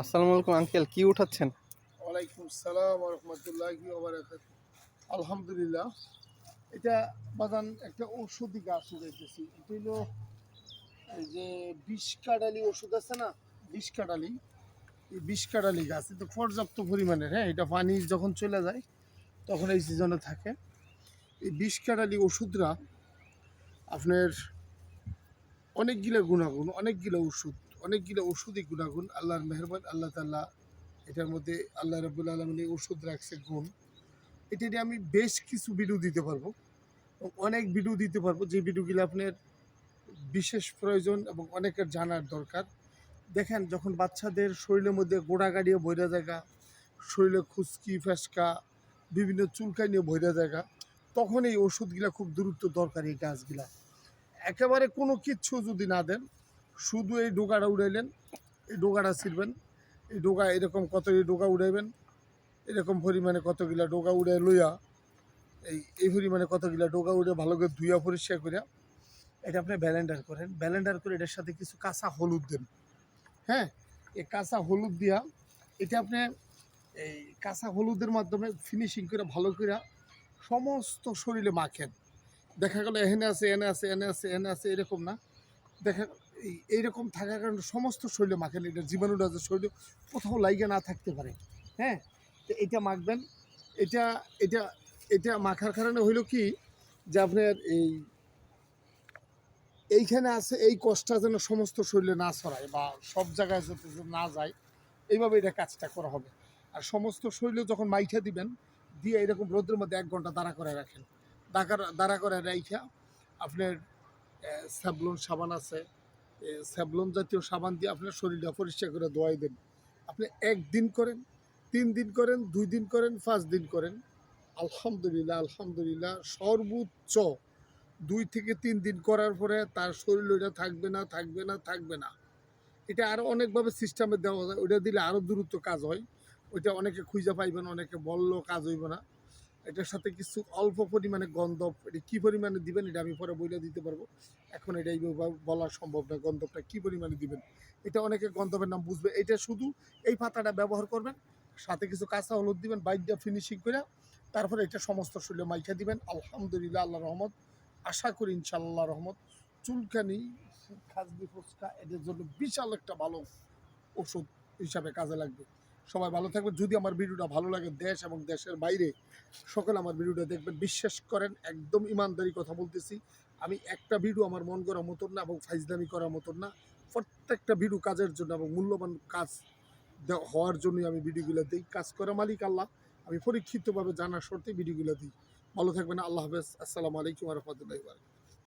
আসসালামু আলাইকুম, আঙ্কেল, কি উঠাচ্ছেন? ওয়ালাইকুম সালাম রহমতুল্লাহি আলহামদুলিল্লাহ, এটা বাদান একটা ঔষধি গাছ উড়াইতেছি এটা হলো এই যে বিষ কাডালি ওষুধ আছে না, বিষ কাডালি এই বিষ কাডালি গাছ, এটা পর্যাপ্ত পরিমাণের হ্যাঁ এটা পানি যখন চলে যায়, তখন এই সিজনে থাকে। এই বিষ কাডালি ওষুধরা আপনার অনেকগুলো গুণাগুণ, অনেকগুলো ওষুধ অনেকগুলো ওষুধই গুণাগুণ, আল্লাহর মেহরবান, আল্লাহ তাল্লাহ এটার মধ্যে আল্লাহ রবুল আলমিন ওষুধ রাখছে গুণ। এটা নিয়ে আমি বেশ কিছু ভিডিও দিতে পারব। অনেক ভিডিও দিতে পারব। যে ভিডিওগুলো আপনার বিশেষ প্রয়োজন এবং অনেকের জানার দরকার। দেখেন, যখন বাচ্চাদের শরীরের মধ্যে গোড়া গাড়িয়ে বইরা জায়গা, শরীরে খুশকি, ফেসকা, বিভিন্ন চুলকাই নিয়ে বইরা জায়গা, তখন এই ওষুধগুলা খুব দ্রুত দরকার এই গাছগুলা। একেবারে কোনো কিচ্ছু যদি না দেন শুধু এই ডোকাটা উড়াইলেন, এই ডোকাটা ছিড়বেন, এই ডোকা এরকম কত এই ডোকা উড়াইবেন, এরকম পরিমাণে কতগুলা ডোকা উড়ে লইয়া, এই এই পরিমাণে কতগুলা ডোকা উড়ে ভালো করে ধুইয়া পরিষ্কার করিয়া, এটা আপনি ব্যালেন্ডার করেন। ব্যালেন্ডার করে এটার সাথে কিছু কাঁচা হলুদ দেন। হ্যাঁ এই কাঁচা হলুদ দিয়া এটা আপনি এই কাঁচা হলুদের মাধ্যমে ফিনিশিং করে ভালো করে সমস্ত শরীরে মাখেন। দেখা গেল এখানে আছে এনে আছে এনে আছে এনে আছে, এরকম না। দেখা এই, এইরকম থাকার কারণে সমস্ত শরীরে মাখেন এটা জীবাণুটা যে শরীরে কোথাও লাইগা না থাকতে পারে। হ্যাঁ? তো এটা মাখবেন। এটা এটা এটা মাখার কারণে হইল কি, যে আপনার এই, এইখানে আছে, এই কষ্টটা যেন সমস্ত শরীরে না ছড়ায় বা সব জায়গায় যাতে না যায়, এইভাবে এটা কাজটা করা হবে। আর সমস্ত শরীরে যখন মাইঠা দিবেন, দিয়ে এরকম রোদের মধ্যে এক ঘণ্টা দাঁড়া করে রাখেন। দাঁড়া দাঁড়া করে রাইখা আপনার স্যাবলন সাবান আছে স্যাবলন জাতীয় সাবান দিয়ে আপনার শরীরটা পরিষ্কার করে ধোয়াই দেন। আপনি একদিন করেন, তিন দিন করেন, দুই দিন করেন, পাঁচ দিন করেন। আলহামদুলিল্লাহ আলহামদুলিল্লাহ, সর্বোচ্চ দুই থেকে তিন দিন করার পরে তার শরীর ওইটা থাকবে না থাকবে না থাকবে না। এটা আরও অনেকভাবে সিস্টেমে দেওয়া যায়, ওইটা দিলে আরও দ্রুত কাজ হয়। ওইটা অনেকে খুঁজে পাইবেন অনেকে বললেও কাজ হইব না। এটার সাথে কিছু অল্প পরিমাণে গন্ধব এটা কী পরিমাণে দিবেন এটা আমি পরে বইলে দিতে পারব। এখন এটা বলা সম্ভব না গন্ধবটা কী পরিমাণে দিবেন। এটা অনেকে গন্ধবের নাম বুঝবে। এটা শুধু এই পাতাটা ব্যবহার করবেন, সাথে কিছু কাঁচা হলুদ দিবেন বাইকটা ফিনিশিং করে, তারপরে এটা সমস্ত শরীরে মাইখা দিবেন। আলহামদুলিল্লাহ আল্লাহ রহমত। আশা করি ইনশাল্লাহ রহমত। চুলকানি, খাজনি ফুচকা, এদের জন্য বিশাল একটা ভালো ওষুধ হিসাবে কাজে লাগবে। সবাই ভালো থাকবে যদি আমার ভিডিওটা ভালো লাগে, দেশ এবং দেশের বাইরে সকলে আমার ভিডিওটা দেখবেন। বিশ্বাস করেন, একদম ইমানদারি কথা বলতেছি। আমি একটা ভিডিও আমার মন করার মতন না এবং ফাইজলামি করার মতন না। প্রত্যেকটা ভিডিও কাজের জন্য এবং মূল্যবান কাজ হওয়ার জন্যই আমি ভিডিওগুলো দিই। কাজ করা মালিক আল্লাহ। আমি পরীক্ষিতভাবে জানার শর্তে ভিডিওগুলো দিই। ভালো থাকবেন, আল্লাহ হাফেজ। আসসালামু আলাইকুম রহমতুল্লাহ